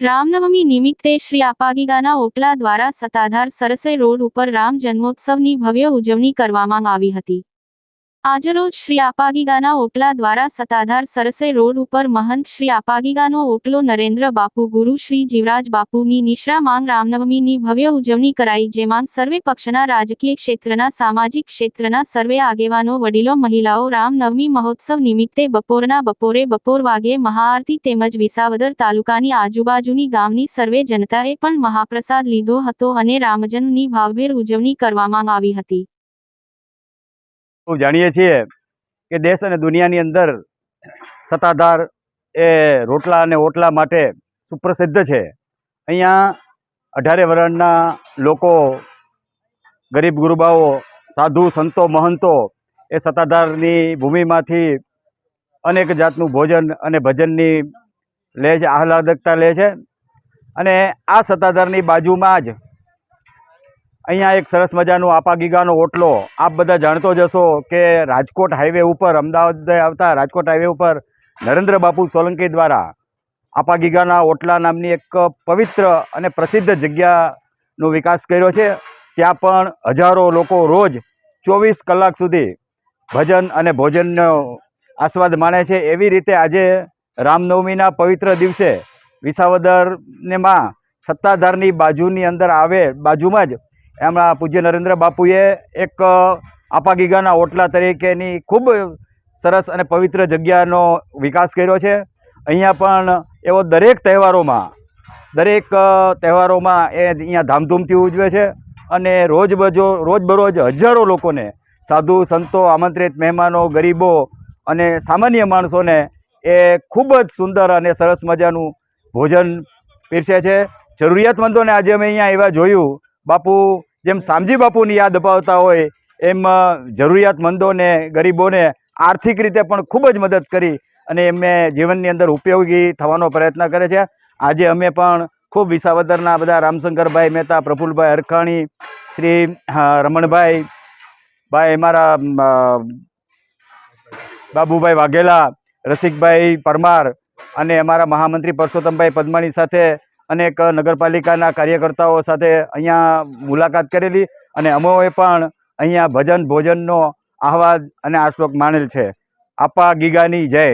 રામનવમી નિમિત્તે શ્રી આપાગીગાના ઓટલા દ્વારા સત્તાધાર સરસઈ રોડ ઉપર રામ જન્મોત્સવની ભવ્ય ઉજવણી કરવામાં આવી હતી. આજરોજ શ્રી આપાગીગાના ઓટલા દ્વારા સત્તાધાર સરસે રોડ ઉપર મહંત શ્રી આપાગીગાનો ઓટલો નરેન્દ્ર બાપુ, ગુરુ શ્રી જીવરાજ બાપુની નિશ્રા માંગ રામનવમીની ભવ્ય ઉજવણી કરાઈ, જેમાં સર્વે પક્ષના રાજકીય ક્ષેત્રના, સામાજિક ક્ષેત્રના સર્વે આગેવાનો, વડીલો, મહિલાઓ રામનવમી મહોત્સવ નિમિત્તે બપોરના બપોરે બપોર વાગે મહાઆરતી તેમજ વિસાવદર તાલુકાની આજુબાજુની ગામની સર્વે જનતાએ પણ મહાપ્રસાદ લીધો હતો અને રામજન્મની ભાવભેર ઉજવણી કરવામાં આવી હતી. ખૂબ જાણીએ છીએ કે દેશ અને દુનિયાની અંદર સત્તાધાર એ રોટલા અને ઓટલા માટે સુપ્રસિદ્ધ છે. અહીંયા અઢારે વરણના લોકો, ગરીબ ગુરુબાઓ, સાધુ, સંતો, મહંતો એ સત્તાધારની ભૂમિમાંથી અનેક જાતનું ભોજન અને ભજનની લે છે, આહલાદકતા લે છે અને આ સત્તાધારની બાજુમાં જ અહીંયા એક સરસ મજાનું આપા ગીગાનો ઓટલો, આપ બધા જાણતો જશો કે રાજકોટ હાઈવે ઉપર, અમદાવાદ આવતા રાજકોટ હાઈવે ઉપર નરેન્દ્ર બાપુ સોલંકી દ્વારા આપા ગીગાના ઓટલા નામની એક પવિત્ર અને પ્રસિદ્ધ જગ્યાનો વિકાસ કર્યો છે. ત્યાં પણ હજારો લોકો રોજ ચોવીસ કલાક સુધી ભજન અને ભોજનનો આસ્વાદ માણે છે. એવી રીતે આજે રામનવમીના પવિત્ર દિવસે વિસાવદરને માં સત્તાધારની બાજુની અંદર આવે, બાજુમાં જ એમના પૂજ્ય નરેન્દ્ર બાપુએ એક આપા ગીગાના ઓટલા તરીકેની ખૂબ સરસ અને પવિત્ર જગ્યાનો વિકાસ કર્યો છે. અહીંયા પણ એવો દરેક તહેવારોમાં દરેક તહેવારોમાં એ અહીંયા ધામધૂમથી ઉજવે છે અને રોજબજો રોજબરોજ હજારો લોકોને, સાધુ, સંતો, આમંત્રિત મહેમાનો, ગરીબો અને સામાન્ય માણસોને એ ખૂબ જ સુંદર અને સરસ મજાનું ભોજન પીરસે છે. જરૂરિયાતમંદોને આજે અમે અહીંયા એવા જોયું. બાપુ જેમ શામજી બાપુની યાદ અપાવતા હોય, એમ જરૂરિયાતમંદોને, ગરીબોને આર્થિક રીતે પણ ખૂબ જ મદદ કરી અને એમને જીવનની અંદર ઉપયોગી થવાનો પ્રયત્ન કરે છે. આજે અમે પણ ખૂબ વિસાવદરના બધા રામશંકરભાઈ મહેતા, પ્રફુલભાઈ હરખાણી, શ્રી રમણભાઈ, ભાઈ અમારા બાબુભાઈ વાઘેલા, રસિકભાઈ પરમાર અને અમારા મહામંત્રી પરસોત્તમભાઈ પદ્માણી સાથે અનેક નગરપાલિકાના કાર્યકર્તાઓ સાથે અહીંયા મુલાકાત કરેલી અને અમોએ પણ અહીંયા ભજન ભોજનનો આહવાદ અને આશ્લોક માણેલ છે. આપા ગીગાની જય.